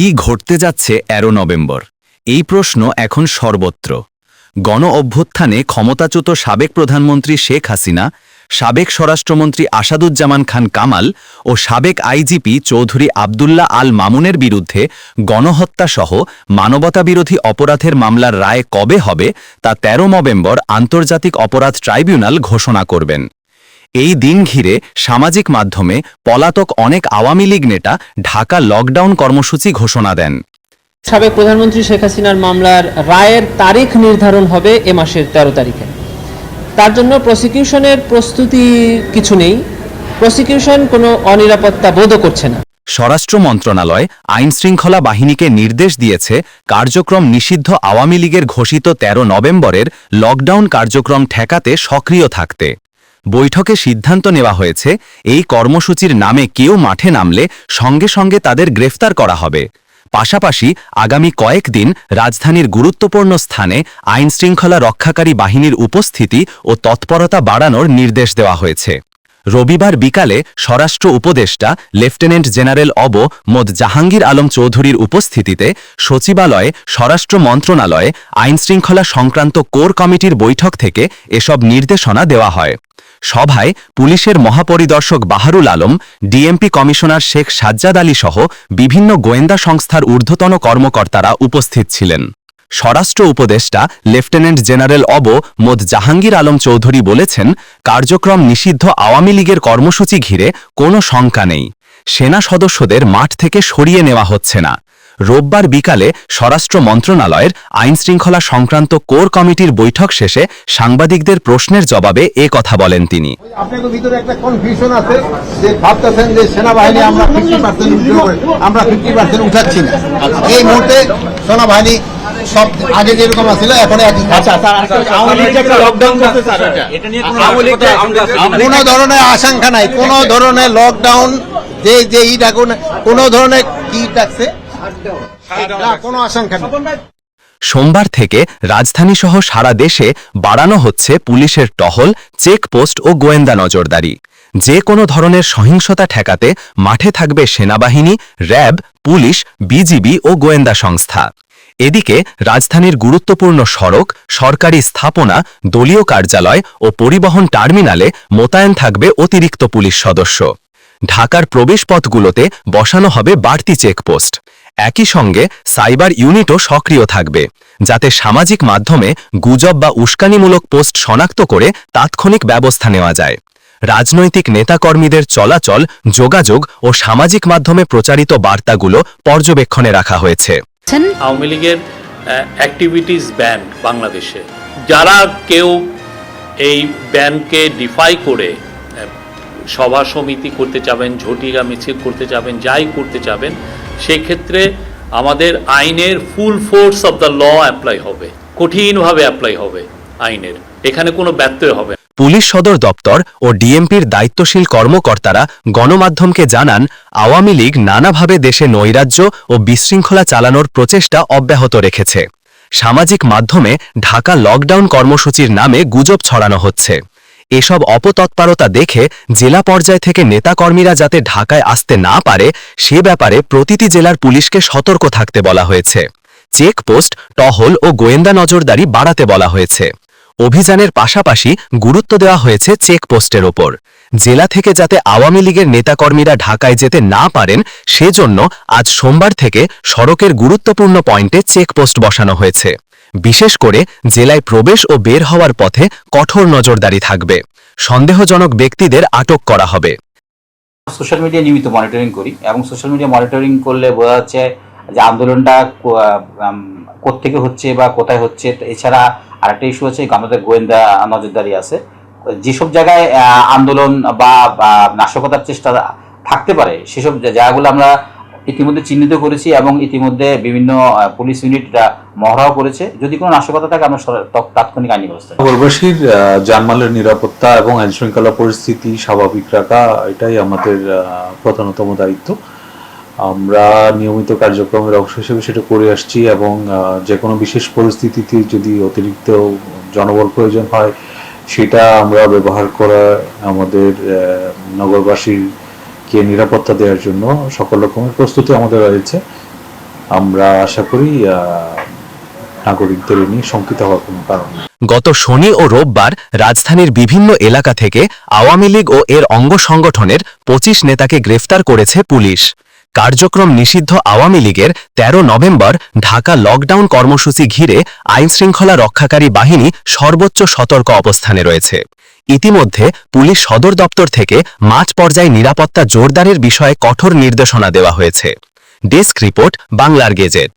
কি ঘটতে যাচ্ছে এরো নভেম্বর? এই প্রশ্ন এখন সর্বত্র। গণ অভ্যুত্থানে ক্ষমতাচ্যুত সাবেক প্রধানমন্ত্রী শেখ হাসিনা, সাবেক স্বরাষ্ট্রমন্ত্রী আসাদুজ্জামান খান কামাল ও সাবেক আইজিপি চৌধুরী আবদুল্লাহ আল মামুনের বিরুদ্ধে গণহত্যাসহ মানবতাবিরোধী অপরাধের মামলার রায় কবে হবে তা ১৩ নভেম্বর আন্তর্জাতিক অপরাধ ট্রাইব্যুনাল ঘোষণা করবেন। এই দিন ঘিরে সামাজিক মাধ্যমে পলাতক অনেক আওয়ামী লীগ নেতা ঢাকা লকডাউন কর্মসূচি ঘোষণা দেন। সাবেক প্রধানমন্ত্রী শেখ হাসিনার মামলার রায়ের তারিখ নির্ধারণ হবে এ মাসের তেরো তারিখে। তার জন্য প্রসিকিউশনের প্রস্তুতি কিছু নেই। প্রসিকিউশন কোনো অনিরাপত্তা বোধও করছে না। স্বরাষ্ট্র মন্ত্রণালয় আইন শৃঙ্খলা বাহিনীকে নির্দেশ দিয়েছে কার্যক্রম নিষিদ্ধ আওয়ামী লীগের ঘোষিত ১৩ নভেম্বরের লকডাউন কার্যক্রম ঠেকাতে সক্রিয় থাকতে। বৈঠকে সিদ্ধান্ত নেওয়া হয়েছে, এই কর্মসূচির নামে কেউ মাঠে নামলে সঙ্গে সঙ্গে তাদের গ্রেফতার করা হবে। পাশাপাশি আগামী কয়েকদিন রাজধানীর গুরুত্বপূর্ণ স্থানে আইনশৃঙ্খলা রক্ষাকারী বাহিনীর উপস্থিতি ও তৎপরতা বাড়ানোর নির্দেশ দেওয়া হয়েছে। রবিবার বিকালে স্বরাষ্ট্র উপদেষ্টা লেফটেন্যান্ট জেনারেল অব মোদ জাহাঙ্গীর আলম চৌধুরীর উপস্থিতিতে সচিবালয়ে স্বরাষ্ট্র মন্ত্রণালয়ে আইনশৃঙ্খলা সংক্রান্ত কোর কমিটির বৈঠক থেকে এসব নির্দেশনা দেওয়া হয়। সভায় পুলিশের মহাপরিদর্শক বাহারুল আলম, ডিএমপি কমিশনার শেখ সাজ্জাদ আলী সহ বিভিন্ন গোয়েন্দা সংস্থার ঊর্ধ্বতন কর্মকর্তারা উপস্থিত ছিলেন। স্বরাষ্ট্র উপদেষ্টা লেফটেন্যান্ট জেনারেল অব মোদ জাহাঙ্গীর আলম চৌধুরী বলেছেন, কার্যক্রম নিষিদ্ধ আওয়ামী লীগের কর্মসূচি ঘিরে কোনো শঙ্কা নেই। সেনা সদস্যদের মাঠ থেকে সরিয়ে নেওয়া হচ্ছে না। রোববার বিকালে স্বরাষ্ট্র মন্ত্রণালয়ের আইনশৃঙ্খলা সংক্রান্ত কোর কমিটির বৈঠক শেষে সাংবাদিকদের প্রশ্নের জবাবে এ কথা বলেন তিনি। আপনাদের ভিতরে একটা কনফিউশন আছে যে ভাবতেছেন যে সেনাবাহিনী আমরা ফিফটি পার্সেন্ট আমরা ফিফটি পার্সেন্ট উঠাচ্ছি না। এই মুহূর্তে সেনাবাহিনী সব আগে যেরকম আছিল এখন আচ্ছা কোনো ধরনের আশঙ্কা নাই। কোনো ধরনের লকডাউন যে যে ই ডাকুন কোনো ধরনের কি ডাকছে কোনো আশঙ্কা সোমবার থেকে রাজধানীসহ সারা দেশে বাড়ানো হচ্ছে পুলিশের টহল চেকপোস্ট ও গোয়েন্দা নজরদারি। যে কোনো ধরনের সহিংসতা ঠেকাতে মাঠে থাকবে সেনাবাহিনী র্যাব পুলিশ বিজিবি ও গোয়েন্দা সংস্থা। এদিকে রাজধানীর গুরুত্বপূর্ণ সড়ক সরকারি স্থাপনা দলীয় কার্যালয় ও পরিবহন টার্মিনালে মোতায়েন থাকবে অতিরিক্ত পুলিশ সদস্য। ঢাকার প্রবেশপথগুলোতে বসানো হবে বাড়তি চেকপোস্ট। একই সঙ্গে সাইবার ইউনিটও সক্রিয় থাকবে, যাতে সামাজিক মাধ্যমে গুজব বা উস্কানিমূলক পোস্ট শনাক্ত করে তাৎক্ষণিক ব্যবস্থা নেওয়া যায়। রাজনৈতিক নেতাকর্মীদের চলাচল, যোগাযোগ ও সামাজিক মাধ্যমে প্রচারিত বার্তাগুলো পর্যবেক্ষণে রাখা হয়েছে। আওয়ামী লীগের অ্যাক্টিভিটিস ব্যান বাংলাদেশে। যারা কেউ এই ব্যানকে ডিফাই করে সভা সমিতি করতে চাবেন ঝটিকা মিছিল করতে চাবেন যাই করতে চাবেন সেই ক্ষেত্রে আমাদের আইনের full force of the law apply হবে, কঠিনভাবে অ্যাপ্লাই হবে আইনের। এখানে কোনো ব্যত্যয় হবে পুলিশ সদর দপ্তর ও ডিএমপির দায়িত্বশীল কর্মকর্তারা গণমাধ্যমকে জানান, আওয়ামী লীগ নানাভাবে দেশে নৈরাজ্য ও বিশৃঙ্খলা চালানোর প্রচেষ্টা অব্যাহত রেখেছে। সামাজিক মাধ্যমে ঢাকা লকডাউন কর্মসূচির নামে গুজব ছড়ানো হচ্ছে। এসব অপতৎপরতা দেখে জেলা পর্যায় থেকে নেতাকর্মীরা যাতে ঢাকায় আসতে না পারে, সে ব্যাপারে প্রতিটি জেলার পুলিশকে সতর্ক থাকতে বলা হয়েছে। চেকপোস্ট, টহল ও গোয়েন্দা নজরদারি বাড়াতে বলা হয়েছে। অভিযানের পাশাপাশি গুরুত্ব দেওয়া হয়েছে চেকপোস্টের ওপর। জেলা থেকে যাতে আওয়ামী লীগের নেতাকর্মীরা ঢাকায় যেতে না পারেন, সেজন্য আজ সোমবার থেকে সড়কের গুরুত্বপূর্ণ পয়েন্টে চেকপোস্ট বসানো হয়েছে। বিশেষ করে জেলায় প্রবেশ ও বের হওয়ার পথে কঠোর নজরদারি থাকবে। সন্দেহজনক ব্যক্তিদের আটক করা হবে। সোশ্যাল মিডিয়া নিয়মিত মনিটরিং করি এবং সোশ্যাল মিডিয়া মনিটরিং করলে বোঝা যাচ্ছে যে আন্দোলনটা কোথেকে হচ্ছে বা কোথায় হচ্ছে। এছাড়া আরেকটা ইস্যু আছে, আমাদের গোয়েন্দা নজরদারি আছে। যেসব জায়গায় আন্দোলন বা নাশকতার চেষ্টা থাকতে পারে, সেসব জায়গাগুলো আমরা ইতিমধ্যে চিহ্নিত করেছি এবং ইতিমধ্যে বিভিন্ন পুলিশ ইউনিটরা মহড়াও করেছে যদি কোনো নাশকতা থাকে আমরা তাৎক্ষণিক আইনি ব্যবস্থা। নগরবাসীর জানমালের নিরাপত্তা এবং আইন শৃঙ্খলা পরিস্থিতি স্বাভাবিক রাখা এটাই আমাদের প্রধানতম দায়িত্ব আমরা নিয়মিত কার্যক্রমের অংশ হিসেবে সেটা করে আসছি এবং যে কোনো বিশেষ পরিস্থিতিতে যদি অতিরিক্ত জনবল প্রয়োজন হয় সেটা আমরা ব্যবহার করা আমাদের আহ, নগরবাসীকে নিরাপত্তা দেওয়ার জন্য সকল রকমের প্রস্তুতি আমাদের রয়েছে। আমরা আশা করি নাগরিকদের নিয়ে শঙ্কিত হওয়ার কোনো কারণ গত শনি ও রোববার রাজধানীর বিভিন্ন এলাকা থেকে আওয়ামী লীগ ও এর অঙ্গ সংগঠনের পঁচিশ নেতাকে গ্রেফতার করেছে পুলিশ। কার্যক্রম নিষিদ্ধ আওয়ামী লীগের ১৩ নভেম্বর ঢাকা লকডাউন কর্মসূচি ঘিরে আইনশৃঙ্খলা রক্ষাকারী বাহিনী সর্বোচ্চ সতর্ক অবস্থানে রয়েছে। ইতিমধ্যে পুলিশ সদর দপ্তর থেকে মাঝ পর্যায়ে নিরাপত্তা জোরদারের বিষয়ে কঠোর নির্দেশনা দেওয়া হয়েছে। ডেস্ক রিপোর্ট, বাংলার গেজেট।